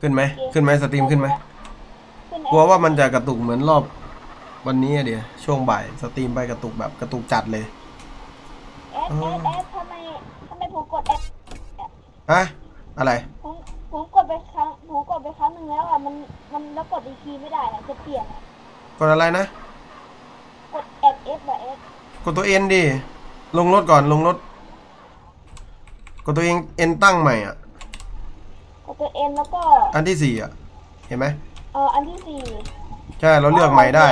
ขึ้นไหมขึ้นไหมสตรีมขึ้นไหมขึ้นกลัวว่ามันจะกระตุกเหมือนรอบวันนี้อะเดี๋ยวช่วงบ่ายสตรีมไปกระตุกแบบกระตุกจัดเลยแอดแอดแอดทำไมทำไมผมกดแอดฮะอะไรผมผมกดไปครั้งผมกดไปครั้งหนึ่งแล้วอะมันมันแล้วกดอีกทีไม่ได้อะจะเปลี่ยนอะกดอะไรนะ กดแอดเอฟแบบเอฟกดตัวเอ็นดิลงรถก่อนลงรถกดตัวเองเอ็นตั้งใหม่อะกด ตัวเอ็นแล้วก็อันที่สี่อะ เห็นไหมเอออันที่สี่ใช่เราเลือกใหม่ได้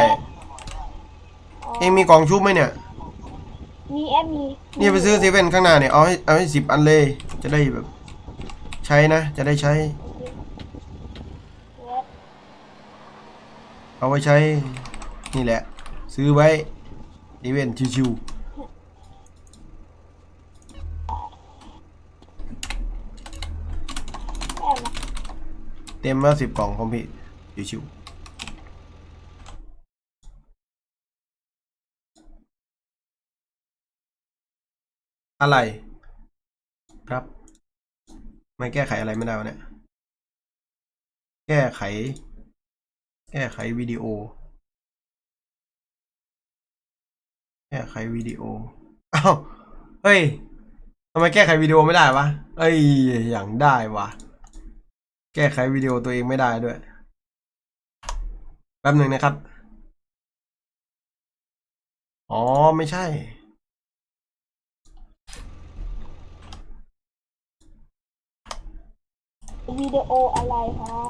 เองมีกล่องชุบไหมเนี่ย มีแอดมีนี่ไปซื้อเซเว่นข้างหน้าเนี่ยเอาให้เอาให้สิบอันเลย จะได้แบบ ใช้นะ จะได้ใช้แอดเอาไว้ใช้ นี่แหละ ซื้อไว้เซเว่นชิวแม่มา ๆ เต็มแล้วสิบกล่องคอมพิวชิวอะไร ครับไม่แก้ไขอะไรไม่ได้วะเนี่ย แก้ไข แก้ไขวิดีโอ แก้ไขวิดีโออ้าวเฮ้ยทำไมแก้ไขวิดีโอไม่ได้วะเอ้ย อย่างได้วะ แก้ไขวิดีโอตัวเองไม่ได้ด้วย แป๊บหนึ่งนะครับ อ๋อไม่ใช่ วิดีโออะไรครับ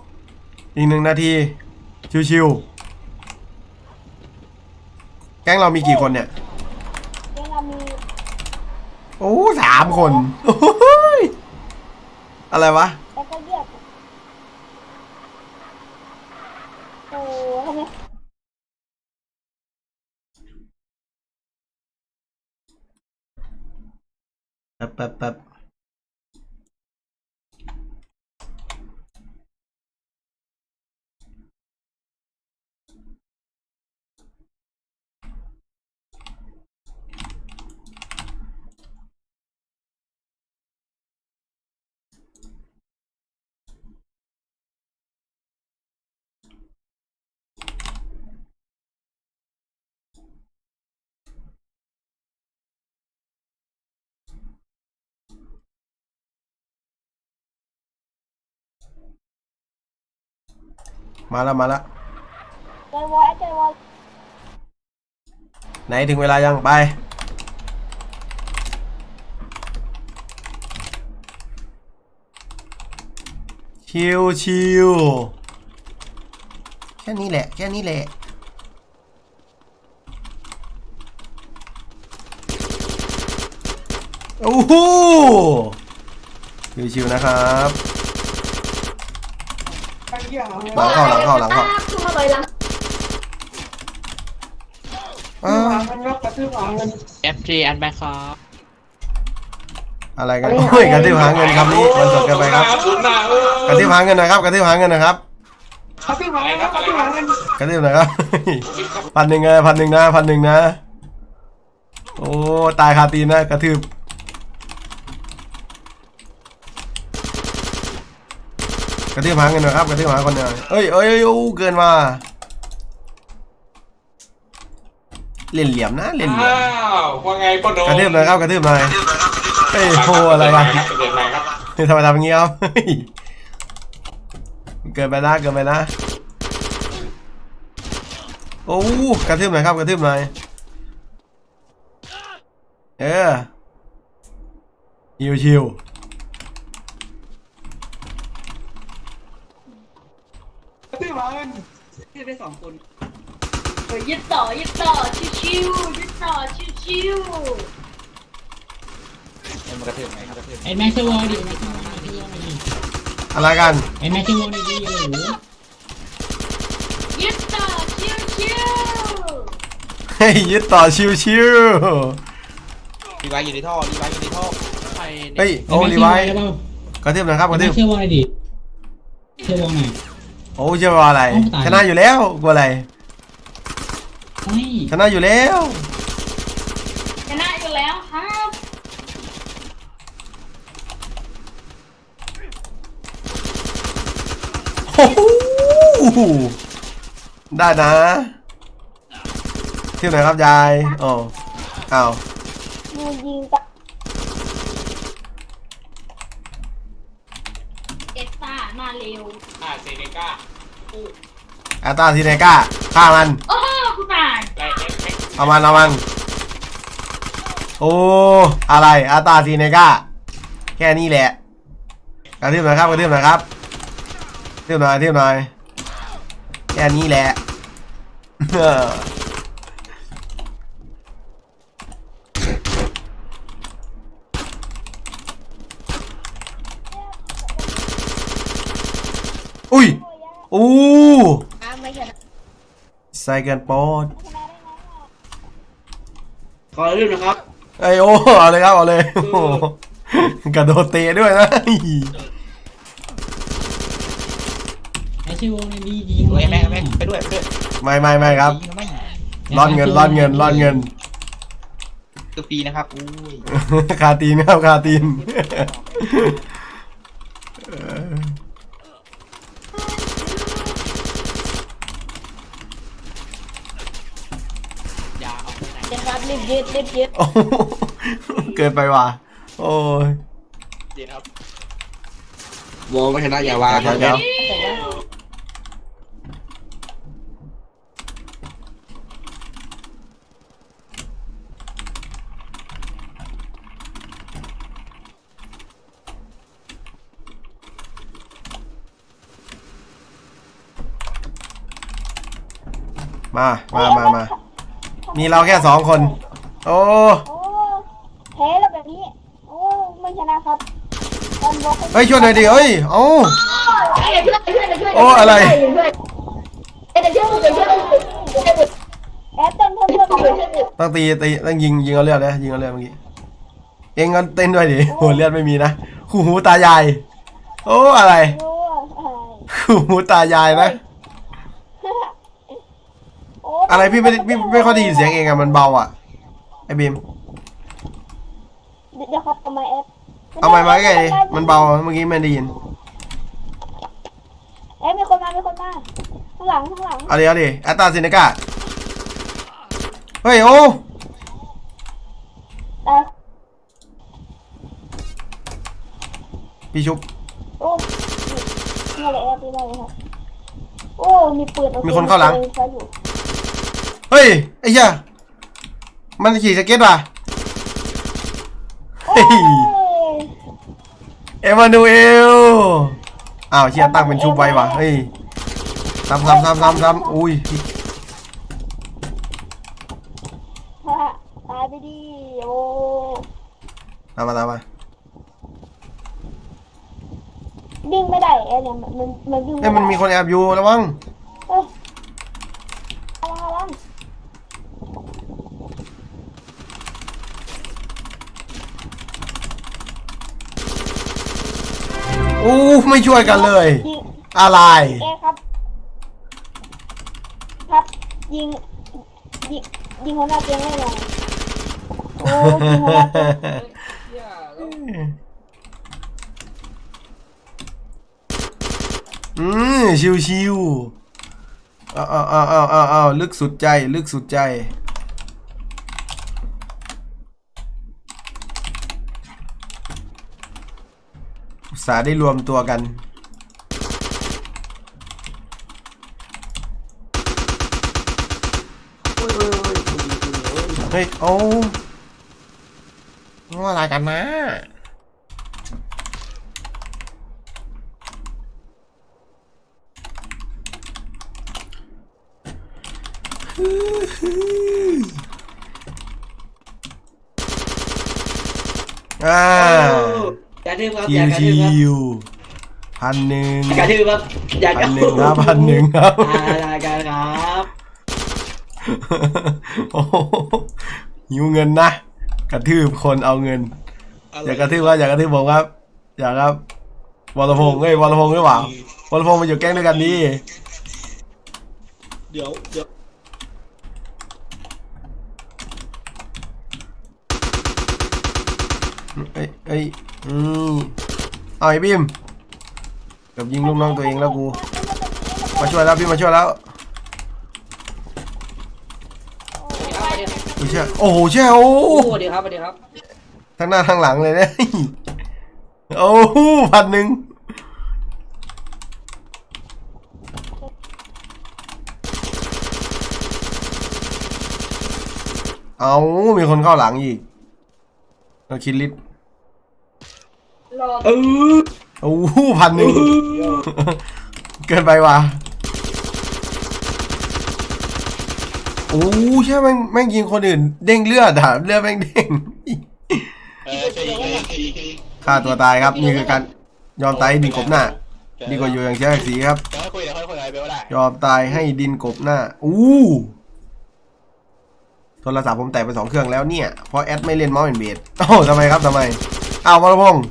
อีกหนึ่งนาที ชิวๆ แก๊งเรามีกี่คนเนี่ย เดี๋ยวเรามีโอ้สามคนโอ้ยอะไรวะ แล้วก็เรียกโอ้ทำไม แมาแล้วมาแล้วใจวอยใจวอยไหนถึงเวลายังไป ชิวชิวแค่นี้แหละ แค่นี้แหละโอ้โหชิวๆนะครับ หลังเข้าหลังเข้าหลังเข้าอ้าว FG อันแบคครับอะไรกันโอ้ยกระทืบหาเงินคำนี้มันสดกันไปครับกระทืบหาเงินนะครับกระทืบหาเงินนะครับกระทืบหาเงินครับกระทืบหาเงินกระทืบหนะครับพันหนึ่งไงพันหนึ่งนะพันหนึ่งนะโอ้ตายคาตีนนะกระทืบ ระทืบหาเงินหนะครับกระทืบหาคนหน่อยเอ้ยเอ้ยเอ้ยโอ้เกินมาเล่นเหลี่ยมนะเล่นเหลี่ยมอ้าวว่าไงพ่อโดกระทืบหน่อยครับกระทืบหน่อยเฮ้ยโหอะไรกันเกิดใหม่ครับนี่ทำไมทำอย่างงี้ครับเฮ้ยเกินไปนะเกินไปนะโอ้กระทืบหน่อยครับกระทืบหน่อยเออชิวชิว เออยึดต่อยึดต่อชิวๆยึดต่อชิวมันกระเทือไหมกระเทือไอ้แม็กซ์วอลดิแม็กซ์วอร์ดิอะไรกัน ไอ้แม็กซ์วอลดิดิโอ้โหๆยึดต่อชิวเฮ้ยยึดต่อชิวชิวรีไวอยู่ในท่อรีไวอยู่ในท่อไปเฮ้ยโอ้รีไวท์กระเทืบหน่อยครับกระเทีแม็ทืกบซ์วอลดิเชื่อวอลหน่อย โอ้เชื่อว่าอะไร โอ้ตาย ชนะอยู่แล้วกลัวอะไร เฮ้ยชนะอยู่แล้วๆชนะอยู่แล้วครับโอ้โหได้นะที่ไหนครับยายอ๋ออ้าวมือยิงตะ เอสตามา เร็วอ่าเซเนก้าแอตตาทีเนก้าฆ่ามัน โอ้โหกูตายไลเอ็กเอ็กเอามันเอามันโอ้อะไรอาตาทีเนก้าแค่นี้แหละกระทืบหน่อยครับกระทืบหน่อยครับกระทืบหน่อยกระทืบหน่อยแค่นี้แหละ อออุ้ยอู้อ้าไม่ชนะใส่กันโปดชนะได้ไงอะขอเรื่องนะครับ ไอยโอ้เอาเลยครับเอาเลยโอ้โหกระโดดเตะด้วยนะไอ้ชื่อวงในดียิงเฮ้ยแม่แม่ไปด้วยไปด้วยไม่ไม่ไม่ครับยิงไม่ร่อนเงินร่อนเงินร่อนเงินคือปีนะครับอุ้ยคาตีนครับคาตีนยา เอาไปไหนเดี๋ยวครับรีบยึดรีบยึดโอ้โหเกินไปว่ะ โอ้ยเดี๋ยวครับโวไม่ชนะอย่าวางเดี๋ยวเดี๋ยวมา มามามา มีเราแค่สองคน โอ้โอ้แพ้แล้วแบบนี้ โอ้ไม่ชนะครับตอนบอกเฮ้ยช่วยหน่อยดิเฮ้ยเอ้าเอ้ยช่วยช่วยช่วยโอ้อะไรเอ้ยเดี๋ยวช่วยเดี๋ยวช่วยเดี๋ยวช่วยแอปเต้นเพิ่มเพิ่มเพิ่มต้องตีตีต้องยิงยิงเอาเลือดนะยิงเอาเลือดเมื่อกี้เองก็เต้นด้วยดิโหเลือดไม่มีนะคู่หูตายาย โอ้อะไรรู้อะคู่หูตายายนะโอ้อะไรพี่ไม่ได้พี่ไม่ค่อยได้ยินเสียงเองอะมันเบาอะไอ้บีมเดี๋ยวครับเอาไม้แอปเอาไม้มาใกล้ดิมันเบาเมื่อกี้ไม่ได้ยินแอปมีคนมามีคนมาข้างหลังข้างหลังเอาดิเอาดิแอตตาซินิก้าเฮ้ยโอ้ตายพี่ชุบโอ้นี่อะไรแอปนี่อะไรครับโอ้มีปืนโอมีคนเข้าหลังใช้อยู่ เฮ้ย ไอ้เหี้ยมันขี่สเก็ตว่ะโอ้เฮ้ยยเอมานูเอลอ้าวเชียตั้งเป็นชุบไว้ว่ะเฮ้ยซ้ำซ้ำซ้ำซ้ำซ้ำอุ้ยฮะตายไปดิโอ้ตามมาตามมาวิ่งไม่ได้แอปเนี่ยมันมันมันวิ่งเอ้ยมันมีคนแอบอยู่ระวังเอ้ยอะไรอะไร อู้ไม่ช่วยกันเลย ยิงอะไร เอครับ ครับยิงยิงยิงหัวหน้าเกมได้เลยโอ้ยิงหัวหน้าเกมอืมชิวชิวๆเอาเอาเอาเอาเอาเอาลึกสุดใจ ลึกสุดใจ อุตส่าห์ได้รวมตัวกัน เฮ้ย โอ้ว่าอะไรกันนะอ่า อย่าดื้อครับชิอย่าวกระทืชิบครับวพันหนึ่งอย่ากระทืบครับอย่ากพัระนหทืนึ่งบครับพันหนึ่งครับอะไรกันครับโอ้โหหิวเงินนะ กระทืบคนเอาเงิน อย่ากระทืบว่าอย่ากระทืบผมครับ อย่าครับวรพงษ์เฮ้ยวรพงษ์หรือเปล่าวรพงษ์มาอยู่แก๊งด้วยกันดีเดี๋ยวเดี๋ยวเอ้ยเอ้ย อืมเอาไอ้บิมเกับยิงลูกน้องตัวเองแล้วกูมันมาช่วยแล้วพี่มาช่วยแล้วสวัสดีครับโอ้โหเชี่ยโอ้โหโอ้เชี่ยโอ้สวัสดีครับสวัสดีครับทั้งหน้าทั้งหลังเลยเนี่ยโอ้โหพันหนึ่งเอามีคนเข้าหลังอีกเราคิดลิตร อเออโอ้โหพันหนึ่งเกินไปว่ะโอ้ใช่ยแม่งแม่งยิงคนอื่น เด้งเลือดอะเลือดแม่งเด้งเออช่วยยิงช่วยยิงช่วยยิงช่วยยิงฆ่าตัวตายครับนี่คือการยอมตายให้ดินกบหน้า ดีกว่าอยู่อย่างเชียสีครับเดี๋ยวค่อยคุยเดี๋ยวค่อยคุยอะไรไปก็ได้ยอมตายให้ดินกบหน้าอู้โทรศัพท์ผมแตกไปสองเครื่องแล้วเนี่ยเพราะแอดไม่เล่นเมาส์แอนเบดโอ้าทำไมครับทำไมอ้าววรพงษ์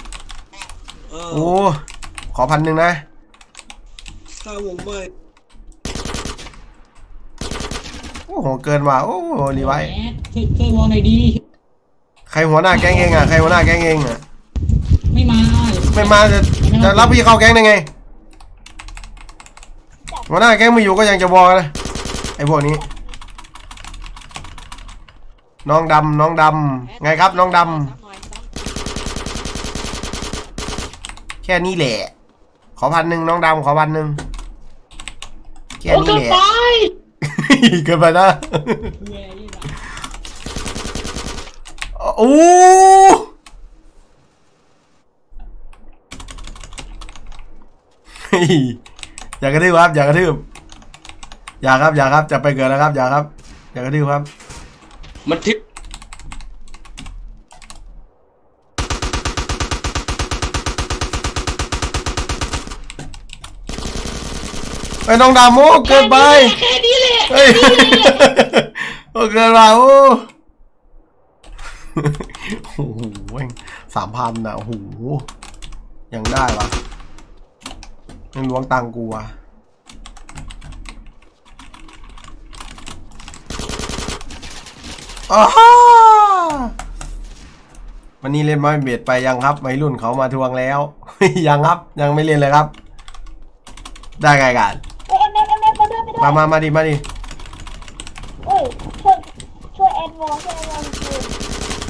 โอ้ขอพันหนึ่งนะถ้าผมไม่โอ้โหเกินว่ะโอ้โหรีไว้แอดช่วยช่วยวองหน่อยดี ใครหัวหน้าแก๊งเองอะใครหัวหน้าแก๊งเองอะไม่มาไม่มาจะจะรับพี่เข้าแก๊งได้ไงหัวหน้าแก๊งไม่อยู่ก็ยังจะบอกนะไอ้พวกนี้ น้องดำน้องดำไงครับน้องดำ แค่นี้แหละ ขอพันหนึ่งน้องดำขอพันหนึ่งแค่นี้แหละเกินไปนะเว้ยนี่นะโอ้เฮ้ยอย่ากระทืบครับอย่ากระทืบอย่าครับอย่าครับจะไปเกิดแล้วครับอย่าครับ อย่ากระทืบครับ มันทิป ไอ้น้องดำโอ้เกินไปแค่นี้แหละเฮ้ยโอ้เกินไปโอ้โอ้โหสามพันนะโอ้โหยังได้วะยังล้วงตังกูอะอ้าฮ่าวันนี้เล่นไม้เบียดไปยังครับวัยรุ่นเขามาทวงแล้ว ยังครับยังไม่เล่นเลยครับ ได้ไงกันเอ้ยเอ็มเอ็ มเอ็มมาด้วยมาด้วยมามามาดิมาดิเอ้ยช่วยช่วยแอดวอลช่วยแอดวอลคือ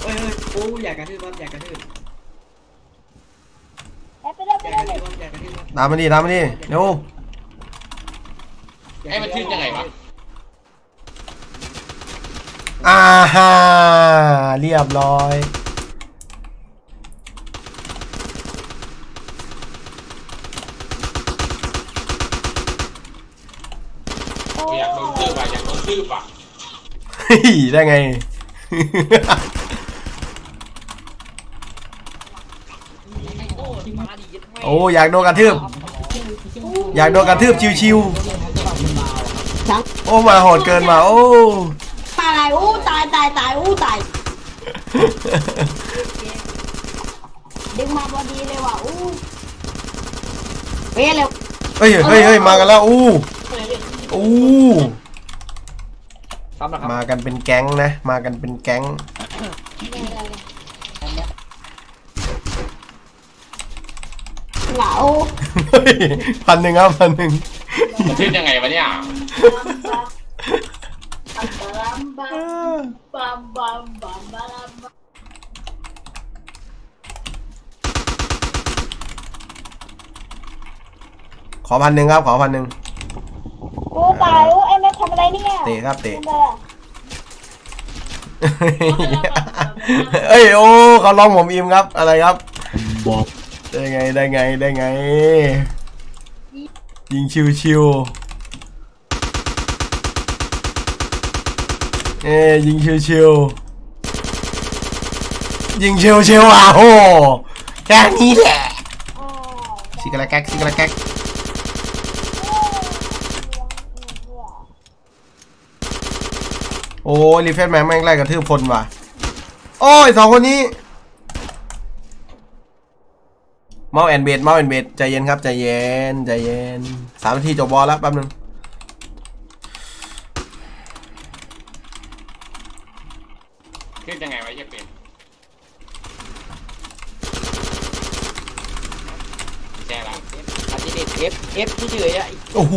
เอ้ยเอ้ยโอ้อยากกระทืบครับอยากกระทืบแอดไปด้วยอไปยากด้กวระยทืบครับอยากกระทืบครับตามมาดิตามมาดิเร็วให้มันทิปยังไงวะ อ่าฮ่าเรียบร้อย โอ้ อยากโดนทืบอะอยากโดน ทืบอะเฮ้ยได้ไง โอ้อยากโดนกระทืบ อยากโดนกระทืบชิวๆโอ้มาโหดเกินมาโอ้ตายอู้ตายตายตายอู้ตายดึงมาพอดีเลยว่ะอู้เฮ้ยเร็วเฮ้ยเฮ้ยเฮ้ยมากันแล้วอู้อู้ ครับนะครับมากันเป็นแก๊งนะ มากันเป็นแก๊ง เหงาเฮ้ยพันหนึ่งครับพันหนึ่งมันทิปยังไงวะเนี่ยบัมบัมบัมบัมบัมบัมบัมขอพันหนึ่งครับ ขอพันหนึ่ง อู้ตายอู้เอ็มเอ็มทำอะไรเนี่ยเตะครับเตะ ทำอะไรอะเอ้ยโอ้เขาลองผมอิมครับอะไรครับ บอกได้ไงได้ไงได้ไงยิงชิวชิวๆเอ้ยยิงชิวชิวๆยิงชิวชิวๆอะโอ้แค่นี้แหละ อ๋อ ซิกะละแก๊กซิกะละแก๊ก โอ้รีเฟรชแมงแม่งไล่กระทืบคนว่ะ โอ้ยสองคนนี้ เมาส์แอนเบดเมาส์แอนเบดใจเย็นครับใจเย็นใจเย็นสามนาทีจบบอลแล้วแป๊บนึงทิปยังไงวะเหี้ยเป็นแช่ละอาทิตย์เอฟเอฟที่เฉยๆอะโอ้โห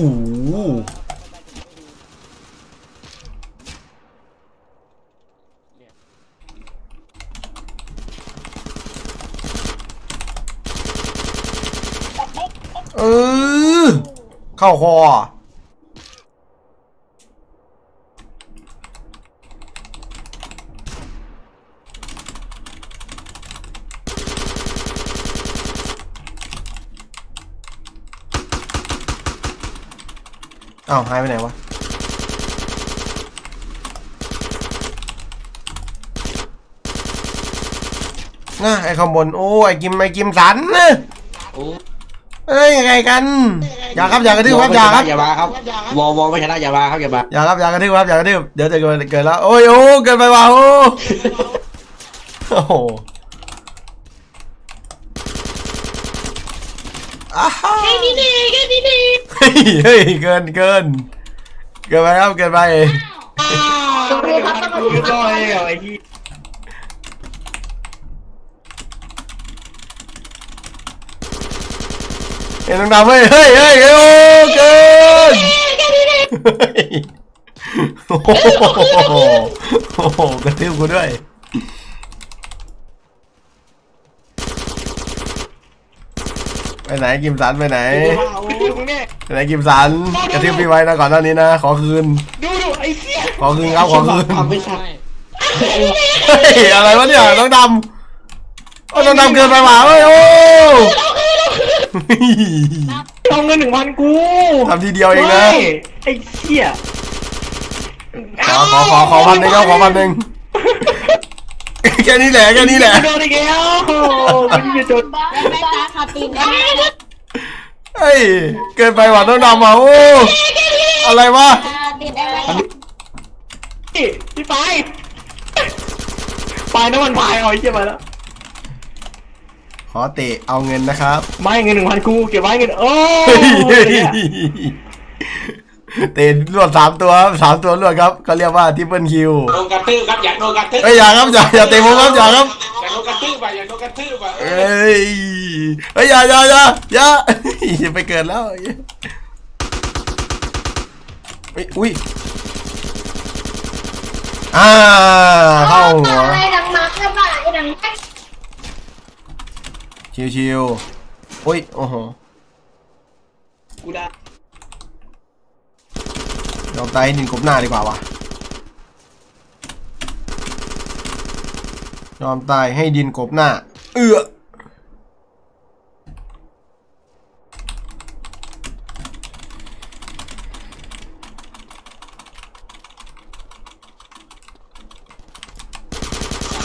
เออ เข้าคออ้าวหายไปไหนวะน่ะไอ้ข้างบน โอ้ไอ้กิมไอ้กิมสันนะโอ้ เอ้ยยังไงกัน อย่าครับอย่ากระทืบครับอย่าครับ อย่ามาครับวอวอไม่ชนะอย่ามาครับอย่ามาอย่าครับอย่ากระทืบครับอย่ากระทืบเดี๋ยวจะเกิดเกิดแล้วโอ้ยโอ้เกินไปว่ะโอ้โอ้โหอ้าวแค่นี้เองแค่นี้เองเฮ้ยเฮ้ยเกินเกินเกินไปครับเกินไปตรงนี้ครับตรงนี้ก็ครับ ไอ้ไอ้ที่ เห็นน้องดำเฮ้ยเฮ้ยเฮ้ยโอ้เกินแค่นี้เองเฮ้ยโอ้โหโอ้โหกระทืบกูด้วยไปไหนกิมสันไปไหนไปไหนกิมสันกระทืบพี่ไว้นะก่อนหน้านี้นะ ขอคืนดูดูไอ้เหี้ยขอคืนครับขอคืนทำไม่ใช่เฮ้ยอะไรวะเนี่ยน้องดำโอ้น้องดำเกินไปว่ะเฮ้ยโอ้ เอาเงินหนึ่งพันกูทำทีเดียวเองนะฮ้ยไอ้เหี้ยขอขอขอขอพันหนึ่งครับขอพันหนึ่งแค่นี้แหละแค่นี้แหละโดนอีกแล้วมันจะโดนแม่ตาขาตีนได้เฮ้ยเกินไปว่ะน้องดำอะโอ้อะไรวะตีนได้ไหมพี่พี่ไปไปน้ำมันพายเอาไอ้เหี้ยมาแล้ว ขอเตะเอาเงินนะครับ ไม่เงินหนึ่งพันกูเก็บไว้เงินโอ้เฮ้ยเตะรวดสามตัวครับสามตัวรวดครับเขาเรียกว่าทิปเปิลคิวโดนกระทืบครับอยากโดนกระทืบเอ้ยอย่าครับอย่าอย่าเตะผมครับอย่าครับอยากโดนกระทืบไปอยากโดนกระทืบไปเอ้ยเฮ้ยอย่าอย่าอย่าอย่าอย่าไปเกิดแล้วเฮ้ยอุ้ยอ่าเข้าหัว ชิวชิวๆอุ้ย โอ้โห กูได้ยอมตายให้ดินกบหน้าดีกว่าวะยอมตายให้ดินกบหน้า เอื้อ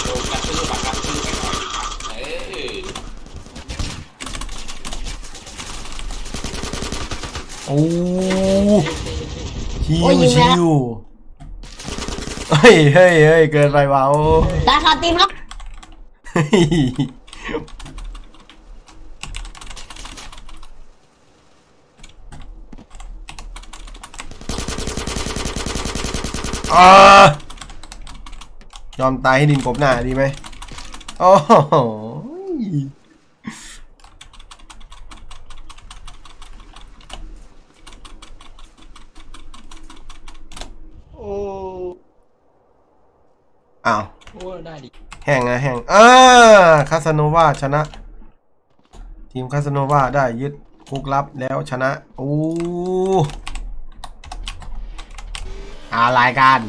โดนกระทืบแบบกระทืบไปหน่อยเอ้ย โอ้ ชิวชิวเฮ้ยเฮ้ยเฮ้ยเกินไปว่ะโอ้ตาขาตีนครับเฮ้ยอ่ายอมตายให้ดินกบหน้าดีไหมโอ้โห โอ้ อ้าว โอ้ได้ดิแห้งนะแห้งอ่าคาสโนวาชนะ ทีมคาสโนวาได้ยึดคุกลับแล้วชนะโอ้อะไรกัน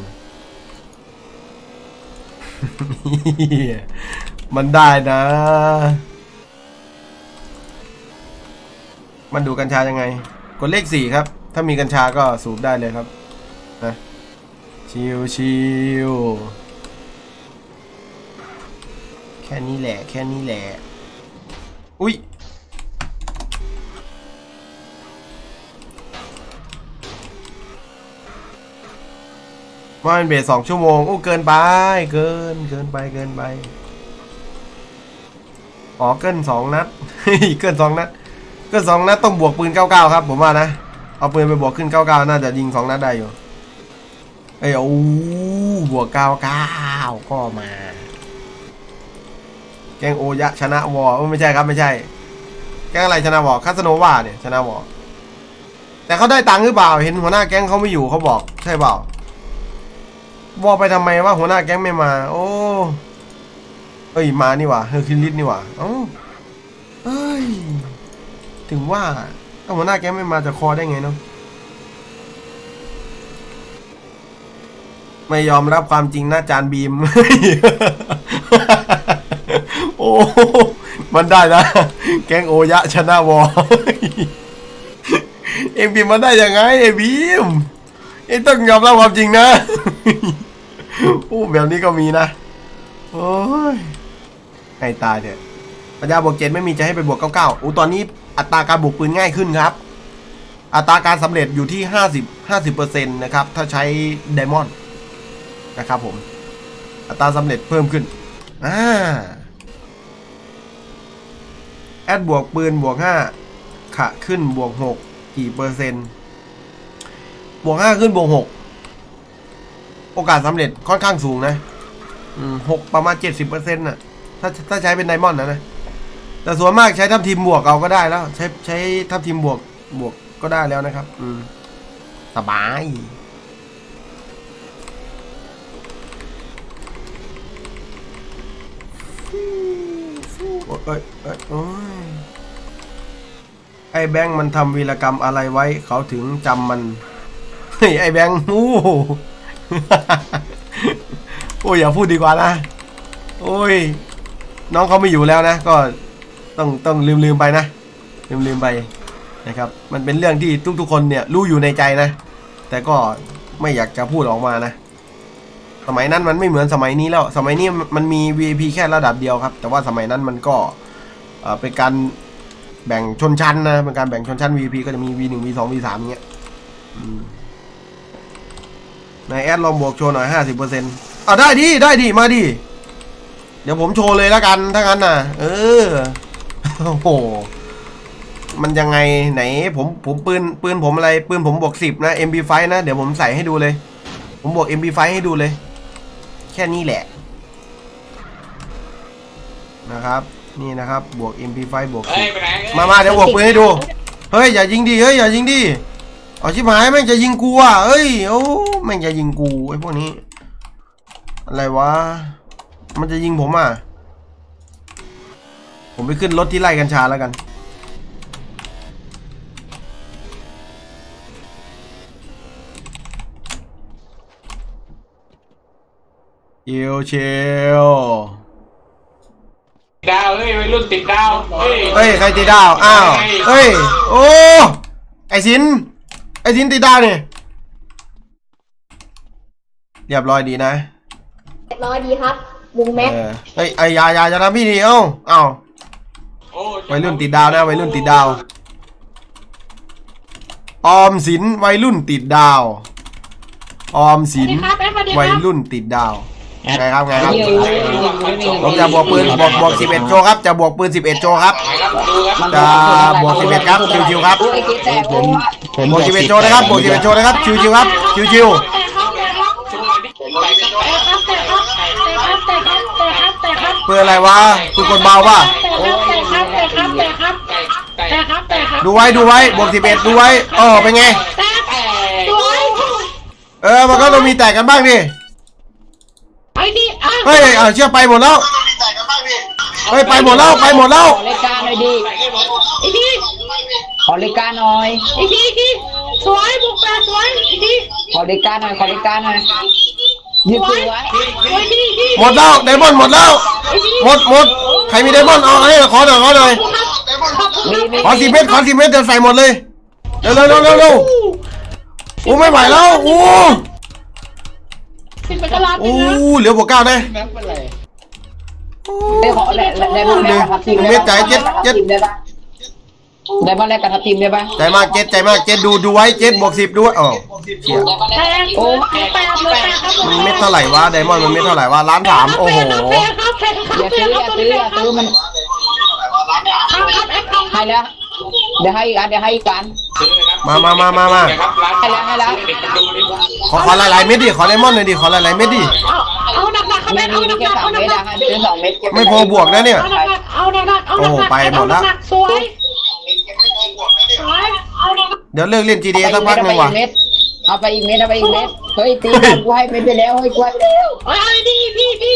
มันได้นะ มันดูกัญชายังไง กดเลขสี่ครับ ถ้ามีกัญชาก็สูบได้เลยครับนะชิวชิว แค่นี้แหละ แค่นี้แหละ อุ้ยว่ามันเบสสองชั่วโมง โอ้เกินไป เกิน เกินไป เกินไป อ๋อ เกินสองนัด เกินสองนัด เกินสองนัดต้องบวกปืนเก้าเก้าครับ ผมว่านะ เอาปืนไปบวกขึ้นเก้าเก้าน่าจะยิงสองนัดได้อยู่ เอ้ยโอ้บวกเก้าเก้าก็มา แกงโอยะชนะวอไม่ใช่ครับไม่ใช่ แกงอะไรชนะวอคาสโนวาเนี่ยชนะวอแต่เขาได้ตังค์หรือเปล่า เห็นหัวหน้าแก๊งเขาไม่อยู่เขาบอก ใช่เปล่าบอกไปทำไมว่าหัวหน้าแก๊งไม่มา โอ้เอ้ยมานี่หว่าเฮอร์คิวลิสนี่หว่าเอ้าเอ้ยถึงว่าถ้าหัวหน้าแก๊งไม่มาจะคอได้ไงเนาะไม่ยอมรับความจริงนะจานบีม อ้มันได้นะ แกงโอยะชนะวอเอ็งบีมมันได้ยังไงไอ้บีมเอ็งต้องยอมรับความจริงนะโอ้แบบนี้ก็มีนะโอ้ยให้ตายเถอะปัญญาบวกเจ็ดไม่มีจะให้ไปบวกเก้าเก้าอู้ตอนนี้อัตราการบวกปืนง่ายขึ้นครับ อัตราการสำเร็จอยู่ที่ห้าสิบห้าสิบเปอร์เซ็นต์นะครับ ถ้าใช้ไดมอนด์นะครับผม อัตราสำเร็จเพิ่มขึ้นอ่า แอดบวกปืนบวกห้าขะขึ้นบวกหกกี่เปอร์เซ็นต์บวกห้าขึ้นบวกหกโอกาสสำเร็จค่อนข้างสูงนะหกประมาณเจ็ดสิบเปอร์เซ็นต์น่ะ ถ้าถ้าใช้เป็นไดมอนด์นะนะ แต่ส่วนมากใช้ทับทีมบวกเอาก็ได้แล้ว ใช้ใช้ทับทีมบวกบวกก็ได้แล้วนะครับ อืม สบาย โอ้ยเอ้ยโอ้ยไอ้แบงค์มันทำวีรกรรมอะไรไว้ เขาถึงจำมันเฮ้ยไอ้แบงค์โอ้โหโอ้ยอย่าพูดดีกว่านะ โอ้ย น้องเขาไม่อยู่แล้วนะ ก็ต้องต้องลืมลืมไปนะ ลืมลืมไปนะครับ มันเป็นเรื่องที่ทุกๆคนเนี่ยรู้อยู่ในใจนะ แต่ก็ไม่อยากจะพูดออกมานะ สมัยนั้นมันไม่เหมือนสมัยนี้แล้ว สมัยนี้มันมี VIP แค่ระดับเดียวครับ แต่ว่าสมัยนั้นมันก็เป็นการแบ่งชนชั้นนะเป็นการแบ่งชนชั้น VIP ก็จะมี V1 V2 V3 อย่างเงี้ยนายแอดลองบวกโชว์หน่อยห้าสิบเปอร์เซ็นต์อะได้ดิ ได้ดิ มาดิ เดี๋ยวผมโชว์เลยแล้วกันถ้างั้นน่ะ เออ โอ้โห มันยังไงไหน ผมผมปืนปืนผมอะไร ปืนผมบวกสิบนะ MP5 นะ เดี๋ยวผมใส่ให้ดูเลย ผมบวก MP5 ให้ดูเลย แค่นี้แหละ นะครับ นี่นะครับ บวก MP5 บวก เฮ้ย10ไปไหนมา มาเดี๋ยวบวกปืนให้ดู เฮ้ย อย่ายิงดิ เฮ้ย อย่ายิงดิ เอาชิบหายแม่งจะยิงกูอะเอ้ย โอ้แม่งจะยิงกูไอ้พวกนี้ อะไรวะ มันจะยิงผมอะ ผมไปขึ้นรถที่ไล่กัญชาแล้วกัน เชียวเชียวดาวเฮ้ยวัยรุ่นติดดาวเฮ้ยเฮ้ยใครตีดาวอ้าวเฮ้ยโอ้ไอสินไอสินตีดาวนี่เรียบร้อยดีนะเรียบร้อยดีครับวงแม็กเออเฮ้ยไอ้อยาอยาจะทำพี่ดีเอ้าเอ้าโอ้วัยรุ่นติดดาวนะวัยรุ่นติดดาวออมสินวัยรุ่นติดดาวออมสินวัยรุ่นติดดาว ไงครับไงครับเยี่ยมเลยผมจะบวกปืนบวกบวกสิบเอ็ดโชว์ครับจะบวกปืนสิบเอ็ดโชว์ครับไหนครับดูครับจะบวกสิบเอ็ดครับชิวๆครับไอ้เจ๊แต่ผมผมบวกสิบเอ็ดโชว์นะครับบวกสิบเอ็ดโชว์นะครับชิวๆครับชิวแต่ครับแต่ครับแต่ครับแต่ครับแต่ครับแต่ครับๆปืนอะไรวะปืนกลเบาป่ะแต่ครับแต่ครับแต่ครับแต่ครับไก่ไก่แต่ครับแต่ครับดูไว้ดูไว้บวกสิบเอ็ดดูไว้เออเป็นไงแต่สวยเออ มันก็ต้องมีแตกกันบ้างดิ ไอ้นี่อะเฮ้ยเอาเชื่อไปหมดแล้วเฮ้ยไปหมดแล้วไปหมดแล้ว ขอรายการหน่อยดิไอ้นี่ขอรายการหน่อยไอ้นี่ไอ้นี่สวยบุกแปดสวยไอ้นี่ขอรายการหน่อยขอรายการหน่อยยืดสวตัยวไว้สวยนี่นี่หมดแล้วไดมอนด์หมดแล้ว หมดหมดใครมีไดมอนด์เอาให้ขอหน่อยขอหน่อยมีมีขอสิบเมตรขอสิบเมตรเดี๋ยวใส่หมดเลยเร็วเร็วเร็วเร็วเร็วโอ้ไม่ไหวแล้วโอ้ สิบเป็นกะลาโอ้เป็นนะเหลือบวกเก้านะได้ขอได้ได้บอลแรกกับทัพทีมได้ปะได้บอลแรกกับทัพทีมได้ปะใจมากเจ็ดใจมากเจ็ดดูดูไว้เจ็ดบวกสิบด้วยอ๋อเชี่ยแปดโอ้แปดเลยแปดครับมันเม็ดเท่าไหร่วะไดมอนด์มันเม็ดเท่าไหร่วะล้านสามโอ้โหแปดครับแปดครับอย่าแปซื้ดอคอรับย่าซื้ออย่าซื้อมันครับครับแอคครับให้แล้ว เดี๋ยวให้อีกอันเดี๋ยวให้อีกอันซื้อเลยครับมามามามามานะครับร้านให้แล้วให้แล้วเด็กดูดิขอขอหลายๆเม็ดดิขอไดมอนด์หน่อยดิขอหลายๆเม็ดดิเอาเอาหนักหนักครับมีแม่เอามีหนักแค่หนักสอเอางหนัเมกตรหนักอะให้ซื้อสองเมตรไม่พอบวกนะเนี่ยเอาหนักหนักเอาหนักหนักเอาหนักหนักโอ้ไปหมดละสวยสวยเอาหนักบเดี๋ยวเลิกเล่น GTA สักพักหเอานึ่งไปว่ะอีกเม็ดเอาไปอีกเม็ดเอาไปอีกเม็ดเฮ้ยตีกันกูให้เม็ดไปแล้วเฮ้ยกูให้ไปแล้วเอ้ยพี่พี่พี่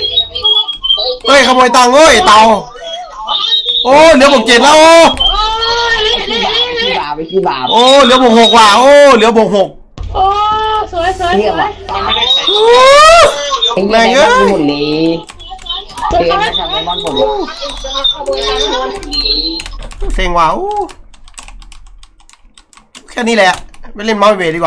เฮ้ยขโมยตังค์เอ้ยเต่าโอ้เหลือบวกเจ็ดแล้วโอ้โอ้ยขี้บาป ขี้บาปไปขี้บาปโอ้เหลือบวกหกว่ะโอ้เหลือบวกหกโอ้สวยสวยเรีสยกวว่ายโอ้เอ้เหี้ยในบ้านหมดเลยเตือนมาทำในบ้านหมเลยเซ็งว่ะโอ้แค่นี้แหละ ไปเล่นมอสเวดีกว่า